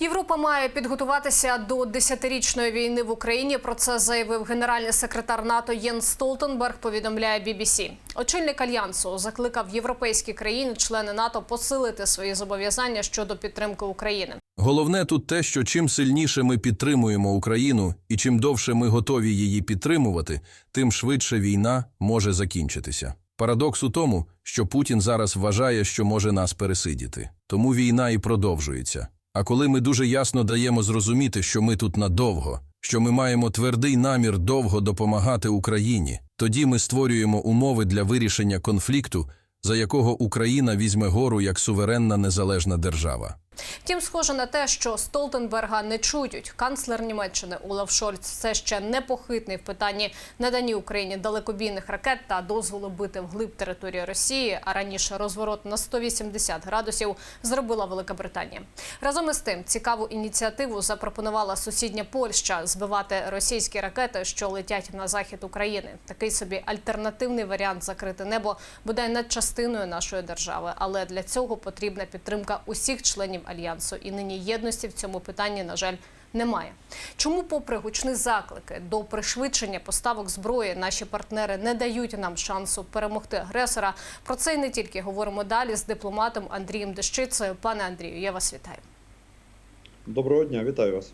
Європа має підготуватися до десятирічної війни в Україні. Про це заявив генеральний секретар НАТО Єн Столтенберг. Повідомляє BBC. Очільник альянсу закликав європейські країни-члени НАТО посилити свої зобов'язання щодо підтримки України. Головне тут те, що чим сильніше ми підтримуємо Україну і чим довше ми готові її підтримувати, тим швидше війна може закінчитися. Парадокс у тому, що Путін зараз вважає, що може нас пересидіти. Тому війна і продовжується. А коли ми дуже ясно даємо зрозуміти, що ми тут надовго, що ми маємо твердий намір довго допомагати Україні, тоді ми створюємо умови для вирішення конфлікту, за якого Україна візьме гору як суверенна незалежна держава. Втім, схоже на те, що Столтенберга не чують. Канцлер Німеччини Олаф Шольц все ще непохитний в питанні наданні Україні далекобійних ракет та дозволу бити вглиб території Росії. А раніше розворот на 180 градусів зробила Велика Британія. Разом із тим, цікаву ініціативу запропонувала сусідня Польща збивати російські ракети, що летять на захід України. Такий собі альтернативний варіант закрити небо бодай над частиною нашої держави. Але для цього потрібна підтримка усіх членів альянсу. І нині єдності в цьому питанні, на жаль, немає. Чому, попри гучні заклики до пришвидшення поставок зброї, наші партнери не дають нам шансу перемогти агресора? Про це і не тільки говоримо далі з дипломатом Андрієм Дещицею. Пане Андрію, я вас вітаю. Доброго дня, вітаю вас.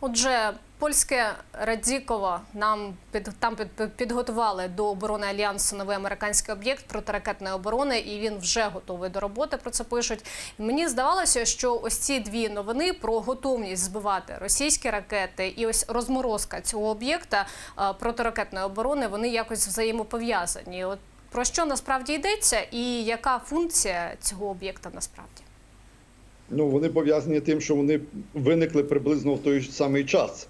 Отже, польське Радіково нам під там під, під- підготували до оборони альянсу новий американський об'єкт протиракетної оборони, і він вже готовий до роботи. Про це пишуть. Мені здавалося, що ось ці дві новини про готовність збивати російські ракети і ось розморозка цього об'єкта е, протиракетної оборони вони якось взаємопов'язані. От про що насправді йдеться, і яка функція цього об'єкта насправді? Ну, вони пов'язані тим, що вони виникли приблизно в той самий час.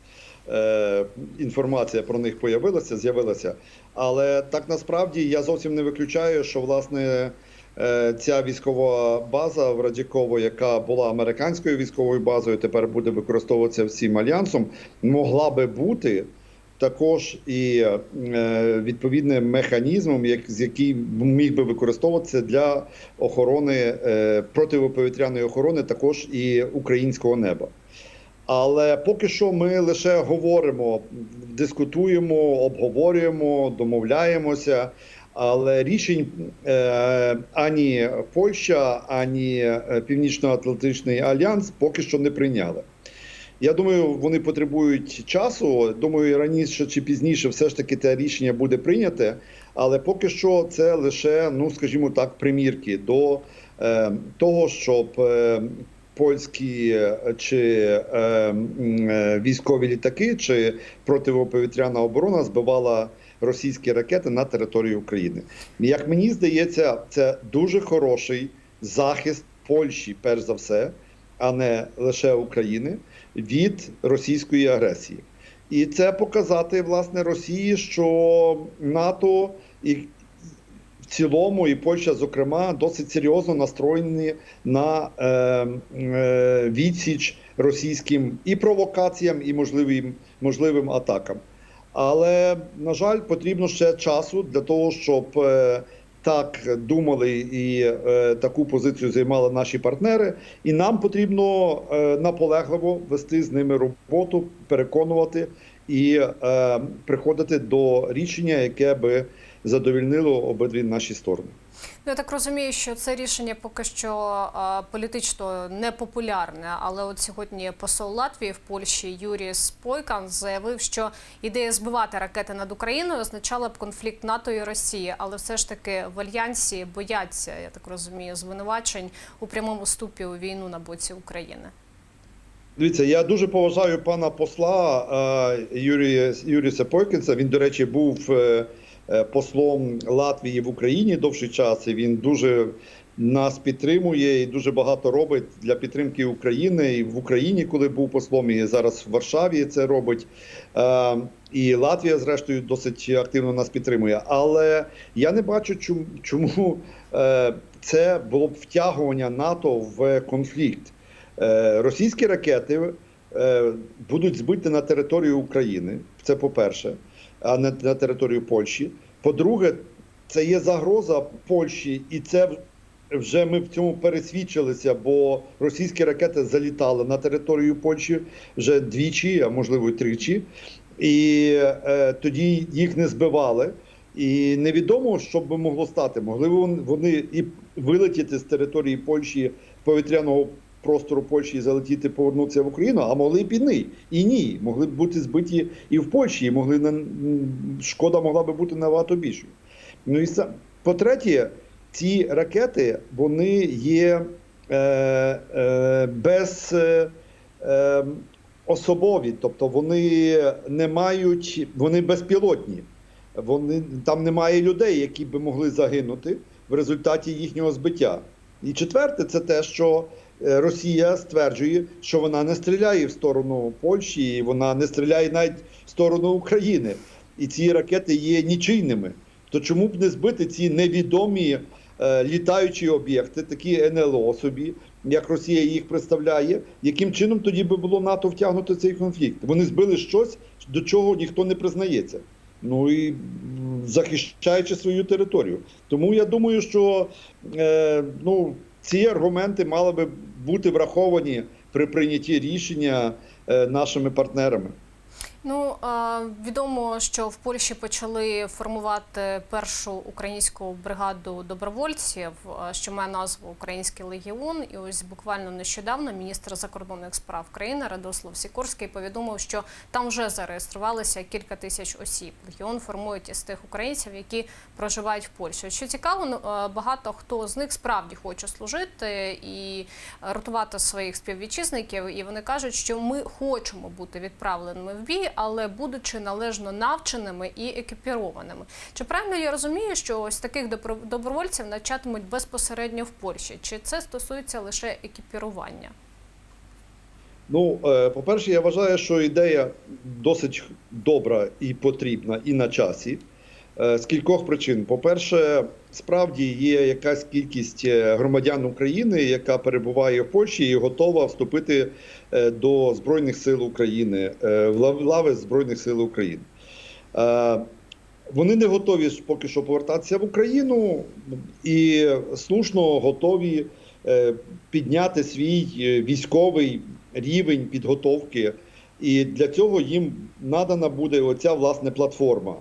Е, інформація про них появилася, з'явилася. Але так насправді я зовсім не виключаю, що власне е, ця військова база в Радіково, яка була американською військовою базою, тепер буде використовуватися всім альянсом, могла би бути. Також і е, відповідним механізмом, як з який міг би використовуватися для охорони е, протиповітряної охорони, також і українського неба. Але поки що ми лише говоримо, дискутуємо, обговорюємо, домовляємося. Але рішень е, ані Польща, ані е, Північно-Атлантичний альянс поки що не прийняли. Я думаю, вони потребують часу. Думаю, раніше чи пізніше все ж таки те рішення буде прийняте. Але поки що це лише, ну скажімо так, примірки до е, того, щоб е, польські е, чи е, е, військові літаки, чи протиповітряна оборона збивала російські ракети на території України. Як мені здається, це дуже хороший захист Польщі, перш за все, а не лише України від російської агресії. І це показати власне Росії, що НАТО і в цілому, і Польща, зокрема, досить серйозно настроєні на е, е, відсіч російським і провокаціям, і можливим, можливим атакам. Але на жаль, потрібно ще часу для того, щоб е, так думали і е, таку позицію займали наші партнери. І нам потрібно е, наполегливо вести з ними роботу, переконувати і е, приходити до рішення, яке би задовільнило обидві наші сторони. Ну, я так розумію, що це рішення поки що а, політично непопулярне, але от сьогодні посол Латвії в Польщі Юрій Спойкан заявив, що ідея збивати ракети над Україною означала б конфлікт НАТО і Росії, але все ж таки в альянсі бояться, я так розумію, звинувачень у прямому ступі у війну на боці України. Дивіться, я дуже поважаю пана посла е, Юрія Юріса Пойкінса. Він, до речі, був е, е, послом Латвії в Україні довший час. І він дуже нас підтримує і дуже багато робить для підтримки України. І в Україні, коли був послом, і зараз в Варшаві це робить. Е, І Латвія, зрештою, досить активно нас підтримує. Але я не бачу, чому, е, це було б втягування НАТО в конфлікт. Е, Російські ракети е, будуть збиті на територію України. Це по-перше, а не на територію Польщі. По-друге, це є загроза Польщі, і це вже ми в цьому пересвідчилися, бо російські ракети залітали на територію Польщі вже двічі, а можливо й тричі, і е, тоді їх не збивали. І невідомо, що б могло стати. Могли вони і вилетіти з території Польщі повітряного простору Польщі залетіти, повернутися в Україну, а могли б і ні. І ні. Могли б бути збиті і в Польщі, і могли на шкода могла би бути набагато більшою. Ну і са- по-третє, ці ракети вони є е, е, без е, е, особові, тобто вони не мають, вони безпілотні. Вони там немає людей, які би могли загинути в результаті їхнього збиття. І четверте, це те, що Росія стверджує, що вона не стріляє в сторону Польщі, і вона не стріляє навіть в сторону України. І ці ракети є нічийними. То чому б не збити ці невідомі е, літаючі об'єкти, такі НЛО собі, як Росія їх представляє, яким чином тоді би було НАТО втягнути цей конфлікт? Вони збили щось, до чого ніхто не признається. Ну і захищаючи свою територію. Тому я думаю, що е, ну, ці аргументи мали би бути враховані при прийнятті рішення е, нашими партнерами. Ну відомо, що в Польщі почали формувати першу українську бригаду добровольців, що має назву Український легіон. І ось буквально нещодавно міністр закордонних справ країни Радослав Сікорський повідомив, що там вже зареєструвалися кілька тисяч осіб. Легіон формують із тих українців, які проживають в Польщі. Що цікаво, ну, багато хто з них справді хоче служити і рятувати своїх співвітчизників. І вони кажуть, що ми хочемо бути відправленими в бій, але будучи належно навченими і екіпірованими. Чи правильно я розумію, що ось таких добровольців навчатимуть безпосередньо в Польщі? Чи це стосується лише екіпірування? Ну, е, по-перше, я вважаю, що ідея досить добра і потрібна, і на часі. Е, З кількох причин. По-перше, справді є якась кількість е, громадян України, яка перебуває в Польщі і готова вступити е, до Збройних сил України, в лави Збройних сил України. Вони не готові поки що повертатися в Україну і слушно готові підняти свій військовий рівень підготовки. І для цього їм надана буде оця власне платформа,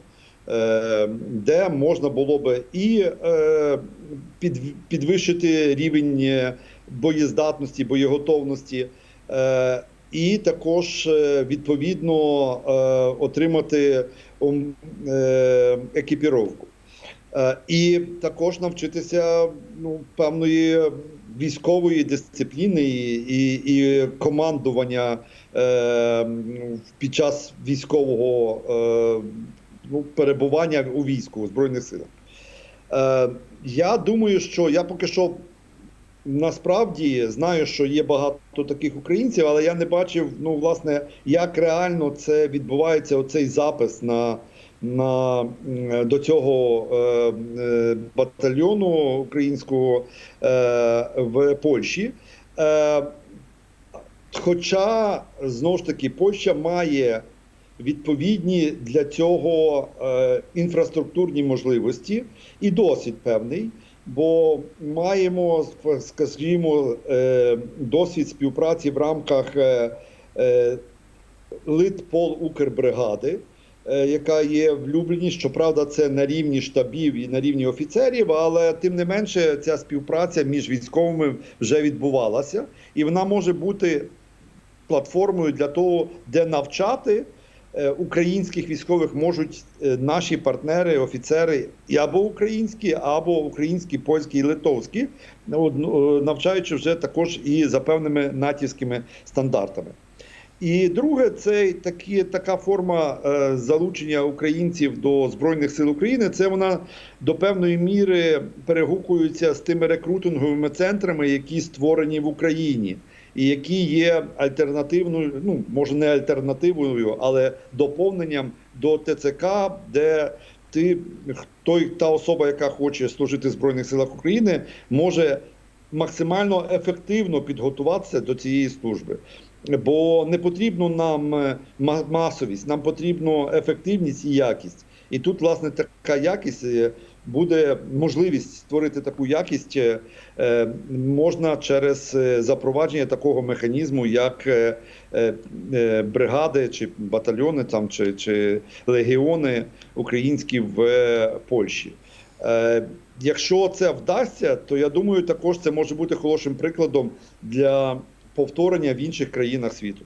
де можна було би і е, підвищити рівень е, боєздатності, боєготовності, е, і також е, відповідно е, отримати е, екіпіровку. Е, І також навчитися ну, певної військової дисципліни і, і командування е, під час військового е, ну, перебування у війську у Збройних силах. Е, я думаю, що я поки що насправді знаю, що є багато таких українців, але я не бачив, ну, власне, як реально це відбувається, оцей запис на, на, до цього е, е, батальйону українського е, в Польщі. Е, хоча, знову ж таки, Польща має відповідні для цього е, інфраструктурні можливості і досвід певний. Бо маємо, скажімо, е, досвід співпраці в рамках е, Литпол Укрбригади, яка є в Любліні. Щоправда, це на рівні штабів і на рівні офіцерів, але тим не менше ця співпраця між військовими вже відбувалася, і вона може бути платформою для того, де навчати українських військових можуть е, наші партнери, офіцери, або українські, або українські, польські і литовські, ну, ну, е, навчаючи вже також і за певними натівськими стандартами. І друге, це такі, така форма е, залучення українців до Збройних сил України. Це вона до певної міри перегукується з тими рекрутинговими центрами, які створені в Україні, і які є альтернативною, ну може не альтернативою, але доповненням до ТЦК, де ти той та особа, яка хоче служити в Збройних силах України, може максимально ефективно підготуватися до цієї служби. Бо не потрібно нам е, масовість, нам потрібно ефективність і якість. І тут, власне, така якість е, буде можливість створити таку якість, е, е, можна через е, запровадження такого механізму, як бригади чи батальйони там чи, чи легіони українські в Польщі. Якщо це вдасться, то я думаю, також це може бути хорошим прикладом для повторення в інших країнах світу.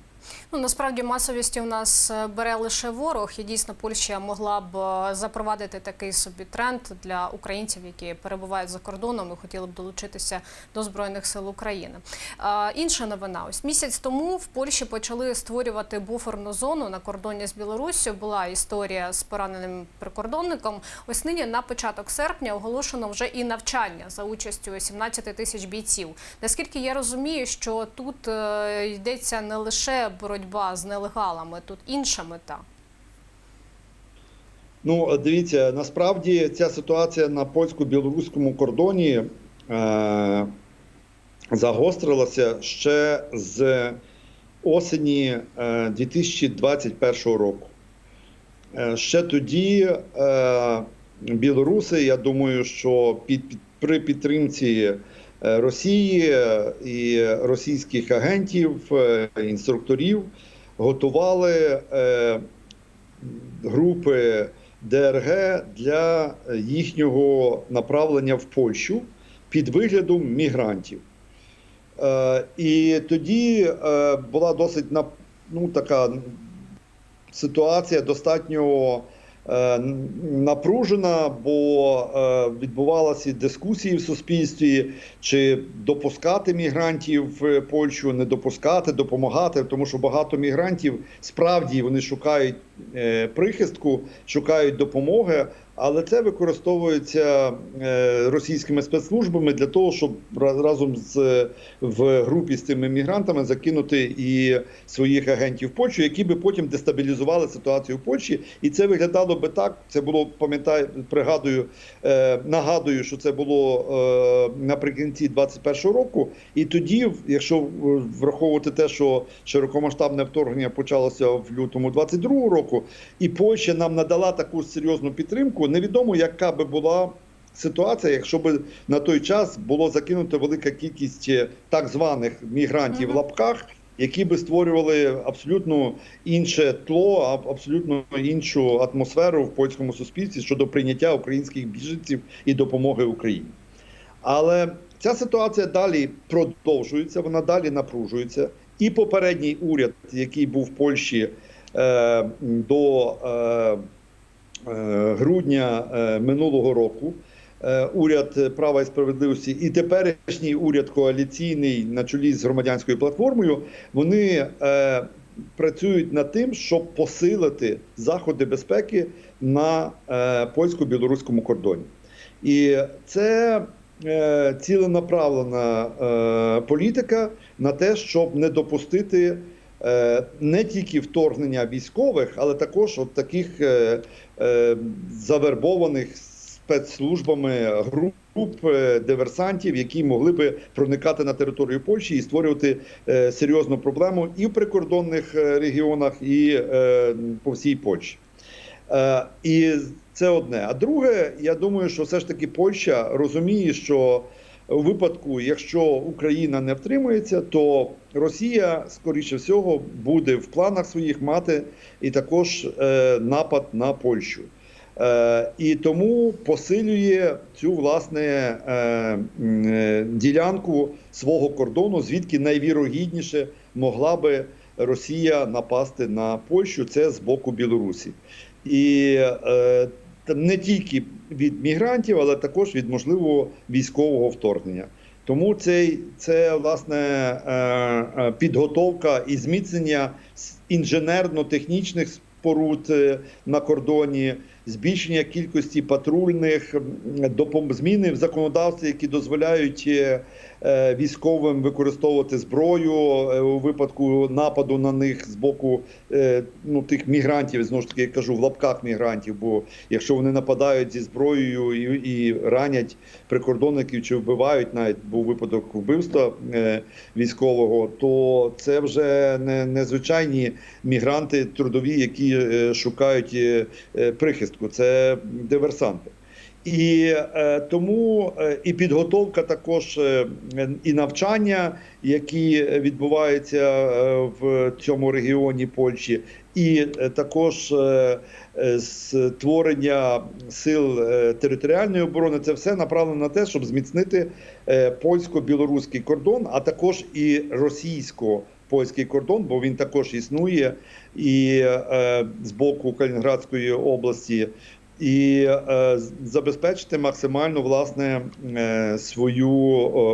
Ну насправді масовістю у нас е, бере лише ворог, і дійсно Польща могла б е, запровадити такий собі тренд для українців, які перебувають за кордоном і хотіли б долучитися до збройних сил України. Інша новина: ось місяць тому в Польщі почали створювати буферну зону на кордоні з Білоруссю. Була історія з пораненим прикордонником. Ось нині на початок серпня оголошено вже і навчання за участю 17 тисяч бійців. Наскільки я розумію, що тут е, йдеться не лише боротьба з нелегалами, тут інша мета. Ну, дивіться, насправді ця ситуація на польсько-білоруському кордоні е, загострилася ще з осені е, 2021 року. Е, ще тоді е, білоруси, я думаю, що під, під, при підтримці е, Росії і російських агентів, е, інструкторів готували е, групи ДРГ для їхнього направлення в Польщу під виглядом мігрантів. Е, і тоді е, була досить ну, така ситуація достатньо е, напружена, бо е, відбувалися дискусії в суспільстві, чи допускати мігрантів в Польщу, не допускати, допомагати, тому що багато мігрантів справді вони шукають е, прихистку, шукають допомоги. Але це використовується е, російськими спецслужбами для того, щоб разом з в групі з цими мігрантами закинути і своїх агентів в Польщу, які би потім дестабілізували ситуацію в Польщі. І це виглядало би так. Це було пам'ятаю, пригадую, е, нагадую, що це було е, наприкінці 21-го року. І тоді, якщо враховувати те, що широкомасштабне вторгнення почалося в лютому 22-го року, і Польща нам надала таку серйозну підтримку. Невідомо, яка би була ситуація, якщо б на той час було закинуто велика кількість е, так званих мігрантів в лапках, які би створювали абсолютно інше тло, абсолютно іншу атмосферу в польському суспільстві щодо прийняття українських біженців і допомоги Україні. Але ця ситуація далі продовжується, вона далі напружується. І попередній уряд, який був в Польщі е, до е, грудня е, минулого року, е, уряд права і справедливості, і теперішній уряд коаліційний на чолі з громадянською платформою, вони е, працюють над тим, щоб посилити заходи безпеки на е, польсько-білоруському кордоні. І це е, ціленаправлена е, політика на те, щоб не допустити е, не тільки вторгнення військових, але також от таких е, е, завербованих спецслужбами груп е, диверсантів, які могли би проникати на територію Польщі і створювати е, серйозну проблему і в прикордонних е, регіонах, і е, по всій Польщі. Е, І це одне. А друге, я думаю, що все ж таки Польща розуміє, що у випадку, якщо Україна не втримується, то Росія, скоріше всього, буде в планах своїх мати і також е, напад на Польщу. Е, і тому посилює цю власне е, ділянку свого кордону, звідки найвірогідніше могла би Росія напасти на Польщу. Це з боку Білорусі. І не тільки від мігрантів, але також від можливого військового вторгнення. Тому це, це власне е, е, підготовка і зміцнення інженерно-технічних споруд е, на кордоні, збільшення кількості патрульних, зміни в законодавстві, які дозволяють е, е, військовим використовувати зброю е, у випадку нападу на них з боку ну, тих мігрантів, знову ж таки я кажу в лапках мігрантів. Бо якщо вони нападають зі зброєю і, і ранять прикордонників чи вбивають, навіть був випадок вбивства військового, то це вже не, не звичайні мігранти трудові, які шукають е, е, це диверсанти. І е, тому е, і підготовка також е, і навчання, які відбуваються е, в цьому регіоні Польщі, і е, також е, створення сил е, територіальної оборони це все направлено на те, щоб зміцнити е, польсько-білоруський кордон, а також і російсько-польський кордон, бо він також існує і е, з боку Калінінградської області і е, забезпечити максимально власне е, свою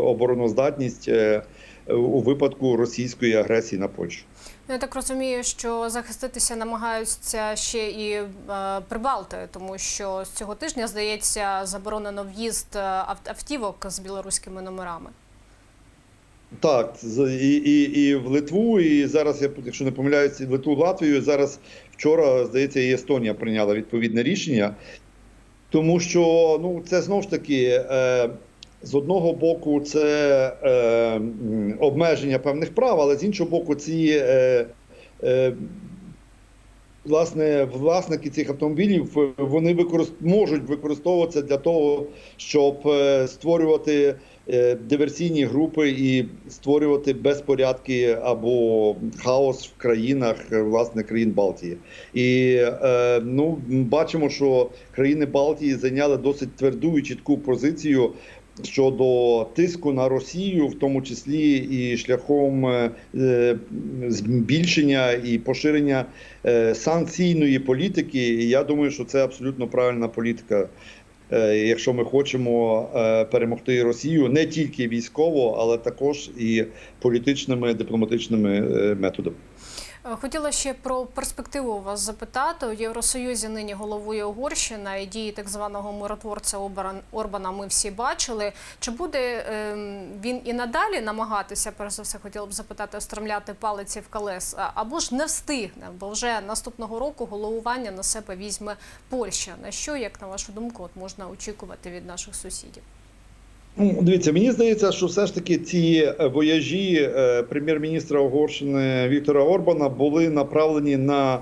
обороноздатність е, у випадку російської агресії на Польщу. Ну, Я так розумію, що захиститися намагаються ще і е, прибалти, тому що з цього тижня здається заборонено в'їзд е, автівок з білоруськими номерами. Так, і, і, і в Литву, і зараз якщо не помиляюсь, і в Литву, Латвію. Зараз вчора здається, і Естонія прийняла відповідне рішення, тому що ну це знову ж таки. Е, з одного боку, це е, обмеження певних прав, але з іншого боку, ці е, е, власне власники цих автомобілів е, вони використ... можуть використовуватися для того, щоб е, створювати е, диверсійні групи і створювати безпорядки або хаос в країнах власне країн Балтії. І ну бачимо, що країни Балтії зайняли досить тверду і чітку позицію. Щодо тиску на Росію, в тому числі і шляхом е, е, збільшення і поширення е, санкційної політики, я думаю, що це абсолютно правильна політика. Якщо ми хочемо перемогти Росію не тільки військово, але також і політичними дипломатичними методами. Е, Хотіла ще про перспективу вас запитати. У Євросоюзі нині головує Угорщина і дії так званого миротворця Орбан- Орбана ми всі бачили. Чи буде ем, він і надалі намагатися, перш за все, хотіла б запитати, остромляти палиці в колес, або ж не встигне, бо вже наступного року головування на себе візьме Польща. На що, як на вашу думку, от можна очікувати від наших сусідів? Ну, дивіться, мені здається, що все ж таки ці е, вояжі е, прем'єр-міністра Угорщини Віктора Орбана були направлені на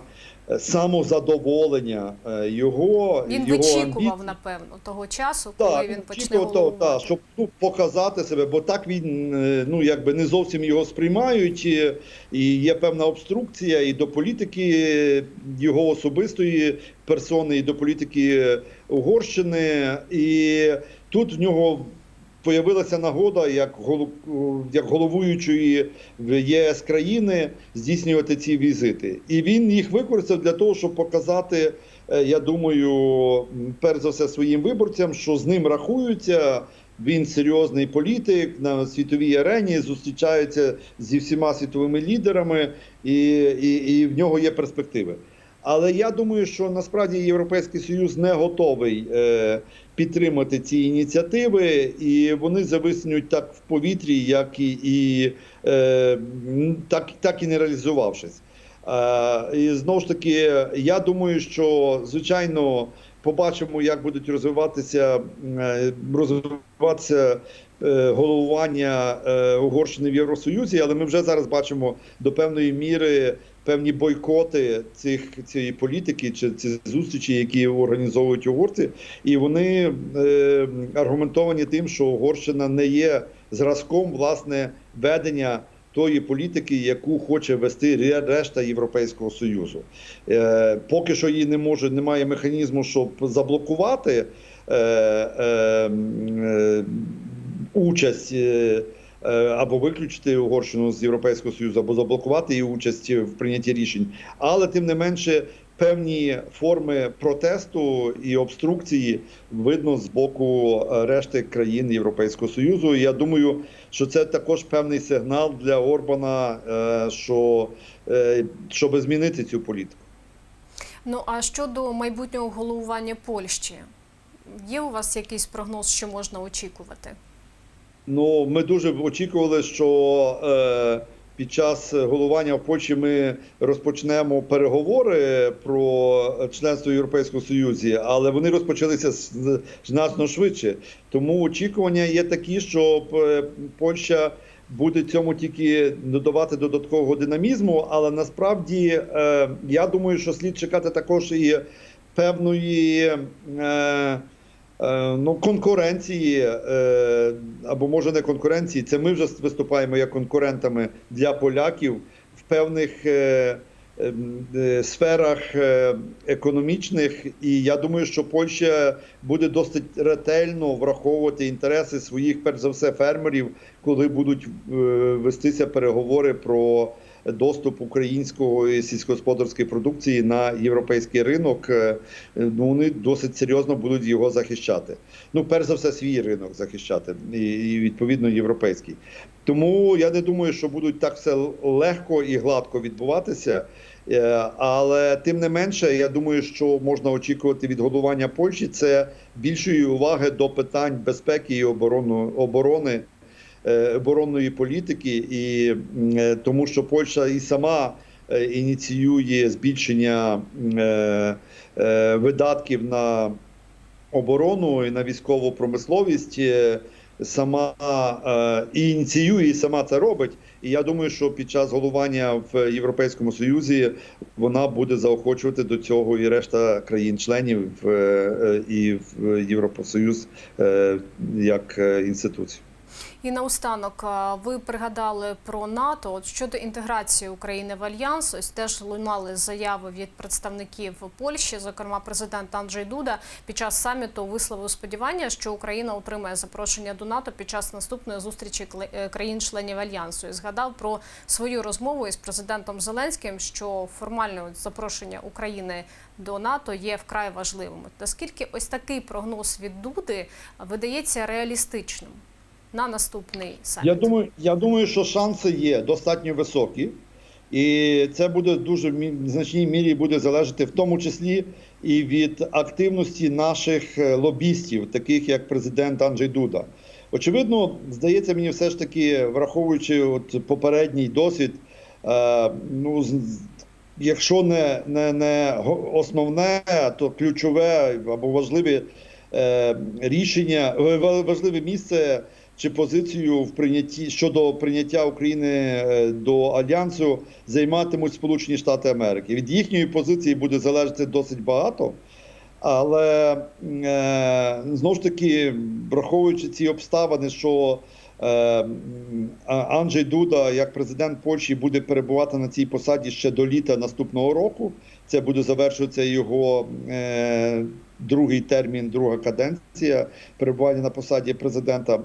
е, самозадоволення його Він його вичікував, амбіцій. напевно, того часу, коли Так, він почне то, та, щоб ну, показати себе, бо так він ну якби не зовсім його сприймають, і, і є певна обструкція і до політики його особистої персони, і до політики Угорщини. І тут в нього появилася нагода як як головуючої в ЄС країни здійснювати ці візити, і він їх використав для того, щоб показати. е, Я думаю, перш за все своїм виборцям, що з ним рахуються. Він серйозний політик на світовій арені, зустрічається зі всіма світовими лідерами, і, і, і в нього є перспективи. Але я думаю, що насправді Європейський Союз не готовий е, підтримати ці ініціативи, і вони зависнуть так в повітрі, як і, і е, так, так і не реалізувавшись. Е, і знову ж таки, я думаю, що звичайно побачимо, як будуть розвиватися е, розвиватися е, головування е, Угорщини в Євросоюзі, але ми вже зараз бачимо до певної міри певні бойкоти цих цієї політики чи ці зустрічі, які організовують угорці, і вони е, аргументовані тим, що Угорщина не є зразком власне ведення. Тої політики, яку хоче вести решта Європейського союзу, е, поки що її не може, немає механізму, щоб заблокувати е, е, е, участь е, або виключити Угорщину з Європейського Союзу, або заблокувати її участь в прийнятті рішень. Але тим не менше, певні форми протесту і обструкції видно з боку е, решти країн Європейського Союзу. Я думаю, що це також певний сигнал для Орбана, е, що е, щоб змінити цю політику. Ну а щодо майбутнього головування Польщі, є у вас якийсь прогноз, що можна очікувати? Ну, ми дуже очікували, що е, під час головування в Польщі ми розпочнемо переговори про членство в Європейському Союзі, але вони розпочалися значно швидше. Тому очікування є такі, що е, Польща буде цьому тільки додавати додаткового динамізму. Але насправді е, я думаю, що слід чекати також і певної. Е, ну, конкуренції, е, або може не конкуренції, це ми вже виступаємо як конкурентами для поляків в певних е, ем, е, сферах е, економічних. І я думаю, що Польща буде досить ретельно враховувати інтереси своїх, перш за все, фермерів, коли будуть е, вестися переговори про доступ української сільськогосподарської продукції на європейський ринок. Е, Ну вони досить серйозно будуть його захищати. Ну, перш за все, свій ринок захищати, і, відповідно європейський. Тому я не думаю, що будуть так все легко і гладко відбуватися. Е, Але тим не менше, я думаю, що можна очікувати від головування Польщі це більшої уваги до питань безпеки і оборони оборонної політики, і е, тому, що Польща і сама е, ініціює збільшення е, е, видатків на оборону і на військову промисловість. е, Сама е, і ініціює, і сама це робить. І я думаю, що під час головування в Європейському Союзі вона буде заохочувати до цього і решта країн-членів е, е, і в е, як е, інституцію. І наостанок ви пригадали про НАТО. От щодо інтеграції України в альянс, ось теж лунали заяви від представників Польщі. Зокрема, президент Анджей Дуда під час саміту висловив сподівання, що Україна отримає запрошення до НАТО під час наступної зустрічі е, країн-членів альянсу. І згадав про свою розмову із президентом Зеленським, що формальне запрошення України до НАТО є вкрай важливим. Наскільки ось такий прогноз від Дуди видається реалістичним? На наступний саміт? Я думаю, я думаю, що шанси є достатньо високі, і це буде дуже в значній мірі буде залежати в тому числі і від активності наших е, лобістів, таких як президент Анджей Дуда. Очевидно, здається мені, все ж таки, враховуючи от попередній досвід, е, ну якщо не, не, не основне, то ключове або важливе е, рішення, е, важливе місце чи позицію в прийнятті щодо прийняття України е, до альянсу займатимуть Сполучені Штати Америки. Від їхньої позиції буде залежати досить багато. Але е, знову ж таки, враховуючи ці обставини, що е, Анджей Дуда, як президент Польщі, буде перебувати на цій посаді ще до літа наступного року. Це буде завершуватися його другий термін, друга каденція перебування на посаді президента.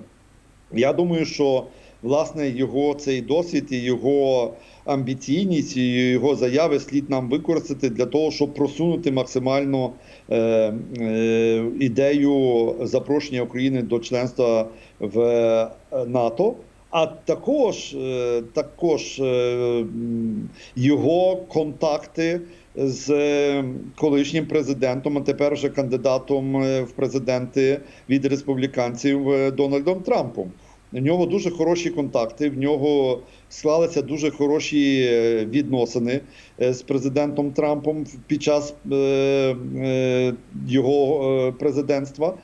Я думаю, що власне його цей досвід і його амбіційність і його заяви слід нам використати для того, щоб просунути максимально е, е, ідею запрошення України до членства в е, НАТО. А також, е, також е, його контакти з колишнім президентом, а тепер вже кандидатом в президенти від республіканців Дональдом Трампом. У нього дуже хороші контакти. В нього склалися дуже хороші е, відносини е, з президентом Трампом під час е, його президентства.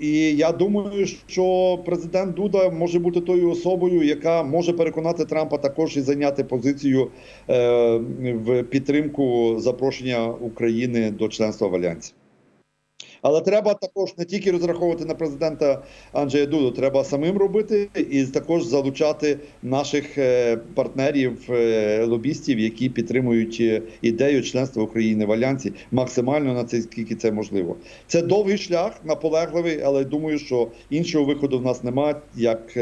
І я думаю, що президент Дуда може бути тою особою, яка може переконати Трампа також і зайняти позицію в підтримку запрошення України до членства в Альянсі. Але треба також не тільки розраховувати на президента Анджея Дуду, треба самим робити і також залучати наших е, партнерів, е, лобістів, які підтримують е, ідею членства України в альянсі максимально на це скільки це можливо. Це довгий шлях, наполегливий, але думаю, що іншого виходу в нас немає, як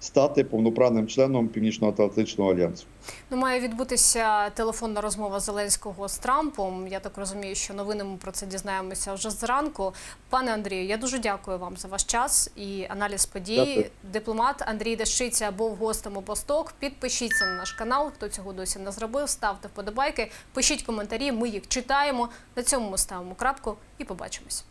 стати повноправним членом Північно-Атлантичного альянсу. Ну, має відбутися телефонна розмова Зеленського з Трампом. Я так розумію, що новини ми про це дізнаємося вже зранку. Пане Андрію, я дуже дякую вам за ваш час і аналіз подій. Дякую. Дипломат Андрій Дещиця був гостем у Босток. Підпишіться на наш канал, хто цього досі не зробив. Ставте вподобайки, пишіть коментарі. Ми їх читаємо. На цьому ми ставимо крапку і побачимось.